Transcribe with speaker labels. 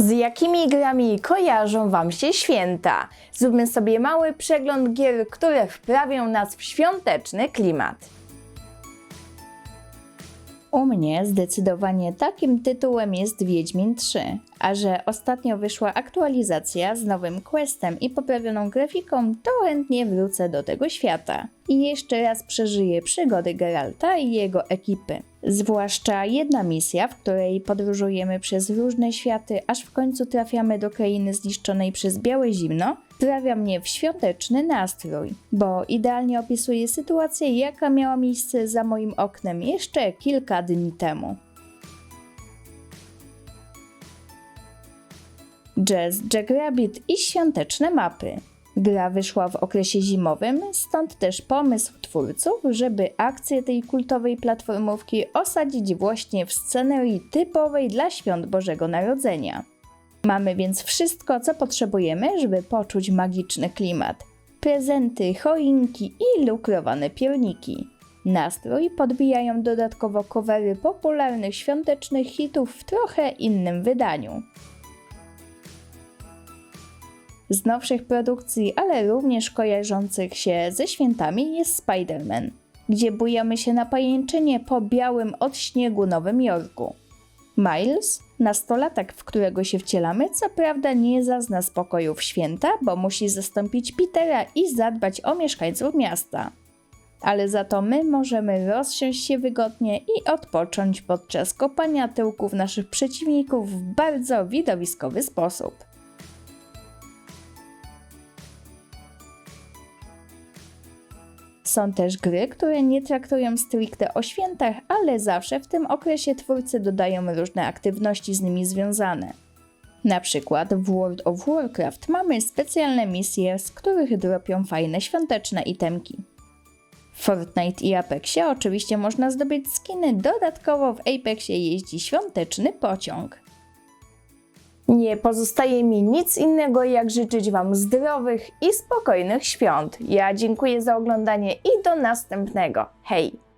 Speaker 1: Z jakimi grami kojarzą Wam się święta? Zróbmy sobie mały przegląd gier, które wprawią nas w świąteczny klimat. U mnie zdecydowanie takim tytułem jest Wiedźmin 3, a że ostatnio wyszła aktualizacja z nowym questem i poprawioną grafiką, to chętnie wrócę do tego świata. I jeszcze raz przeżyję przygody Geralta i jego ekipy. Zwłaszcza jedna misja, w której podróżujemy przez różne światy, aż w końcu trafiamy do krainy zniszczonej przez białe zimno, wprawia mnie w świąteczny nastrój, bo idealnie opisuje sytuację, jaka miała miejsce za moim oknem jeszcze kilka dni temu. Jazz, Jackrabbit i świąteczne mapy. Gra wyszła w okresie zimowym, stąd też pomysł twórców, żeby akcję tej kultowej platformówki osadzić właśnie w scenerii typowej dla świąt Bożego Narodzenia. Mamy więc wszystko, co potrzebujemy, żeby poczuć magiczny klimat. Prezenty, choinki i lukrowane pierniki. Nastrój podbijają dodatkowo covery popularnych świątecznych hitów w trochę innym wydaniu. Z nowszych produkcji, ale również kojarzących się ze świętami jest Spider-Man, gdzie bujamy się na pajęczynie po białym od śniegu Nowym Jorku. Miles, nastolatek, w którego się wcielamy, co prawda nie zazna spokoju w święta, bo musi zastąpić Petera i zadbać o mieszkańców miasta. Ale za to my możemy rozsiąść się wygodnie i odpocząć podczas kopania tyłków naszych przeciwników w bardzo widowiskowy sposób. Są też gry, które nie traktują stricte o świętach, ale zawsze w tym okresie twórcy dodają różne aktywności z nimi związane. Na przykład w World of Warcraft mamy specjalne misje, z których dropią fajne świąteczne itemki. W Fortnite i Apexie oczywiście można zdobyć skiny, dodatkowo w Apexie jeździ świąteczny pociąg. Nie pozostaje mi nic innego, jak życzyć Wam zdrowych i spokojnych świąt. Ja dziękuję za oglądanie i do następnego. Hej!